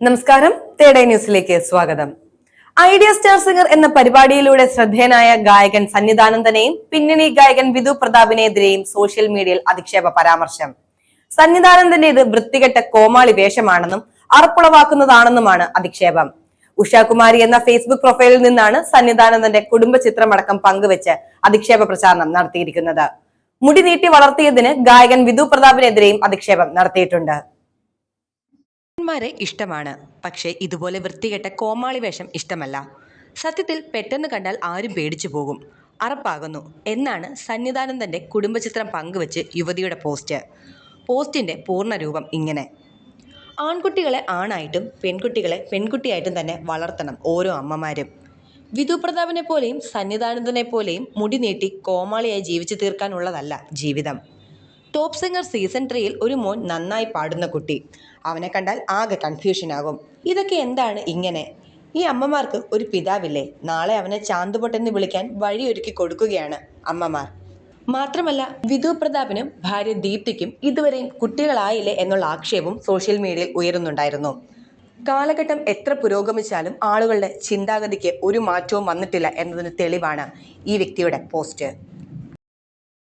നമസ്കാരം. തേടേ ന്യൂസിലേക്ക് സ്വാഗതം. ഐഡിയ സ്റ്റാർ സിംഗർ എന്ന പരിപാടിയിലൂടെ ശ്രദ്ധേയനായ ഗായകൻ സന്നിധാനന്ദനെയും പിന്നണി ഗായകൻ വിധു പ്രതാപിനെതിരെയും സോഷ്യൽ മീഡിയയിൽ അധിക്ഷേപ പരാമർശം. സന്നിധാനന്ദന്റെ ഇത് വൃത്തികെട്ട കോമാളി വേഷമാണെന്നും അറപ്പുളവാക്കുന്നതാണെന്നുമാണ് അധിക്ഷേപം. ഉഷാകുമാരി എന്ന ഫേസ്ബുക്ക് പ്രൊഫൈലിൽ നിന്നാണ് സന്നിധാനന്ദന്റെ കുടുംബ ചിത്രമടക്കം പങ്കുവെച്ച് അധിക്ഷേപ പ്രചാരണം നടത്തിയിരിക്കുന്നത്. മുടി നീട്ടി വളർത്തിയതിന് ഗായകൻ വിധു പ്രതാപിനെതിരെയും അധിക്ഷേപം നടത്തിയിട്ടുണ്ട്. ന്മാരെ ഇഷ്ടമാണ്. പക്ഷേ ഇതുപോലെ വൃത്തികെട്ട കോമാളി വേഷം ഇഷ്ടമല്ല. സത്യത്തിൽ പെട്ടെന്ന് കണ്ടാൽ ആരും പേടിച്ചു പോകും. അറപ്പാകുന്നു. എന്നാണ് സന്നിധാനന്ദന്റെ കുടുംബചിത്രം പങ്കുവച്ച് യുവതിയുടെ പോസ്റ്റ്. പോസ്റ്റിന്റെ പൂർണരൂപം ഇങ്ങനെ. ആൺകുട്ടികളെ ആണായിട്ടും പെൺകുട്ടികളെ പെൺകുട്ടിയായിട്ടും തന്നെ വളർത്തണം ഓരോ അമ്മമാരും. വിധു പ്രതാപിനെ പോലെയും സന്നിധാനന്ദനെ പോലെയും മുടി നീട്ടി കോമാളിയായി ജീവിച്ചു തീർക്കാനുള്ളതല്ല ജീവിതം. ടോപ്പ് സിംഗർ സീസൺ ത്രീയിൽ ഒരു മോൻ നന്നായി പാടുന്ന കുട്ടി. അവനെ കണ്ടാൽ ആകെ കൺഫ്യൂഷൻ ആകും. ഇതൊക്കെ എന്താണ് ഇങ്ങനെ? ഈ അമ്മമാർക്ക് ഒരു പിതാവില്ലേ? നാളെ അവനെ ചാന്തുപൊട്ടെന്ന് വിളിക്കാൻ വഴിയൊരുക്കി കൊടുക്കുകയാണ് അമ്മമാർ. മാത്രമല്ല വിധു പ്രതാപിനും ഭാര്യ ദീപ്തിക്കും ഇതുവരെയും കുട്ടികളായില്ലേ എന്നുള്ള ആക്ഷേപവും സോഷ്യൽ മീഡിയയിൽ ഉയരുന്നുണ്ടായിരുന്നു. കാലഘട്ടം എത്ര പുരോഗമിച്ചാലും ആളുകളുടെ ചിന്താഗതിക്ക് ഒരു മാറ്റവും വന്നിട്ടില്ല എന്നതിന് തെളിവാണ് ഈ വ്യക്തിയുടെ പോസ്റ്റ്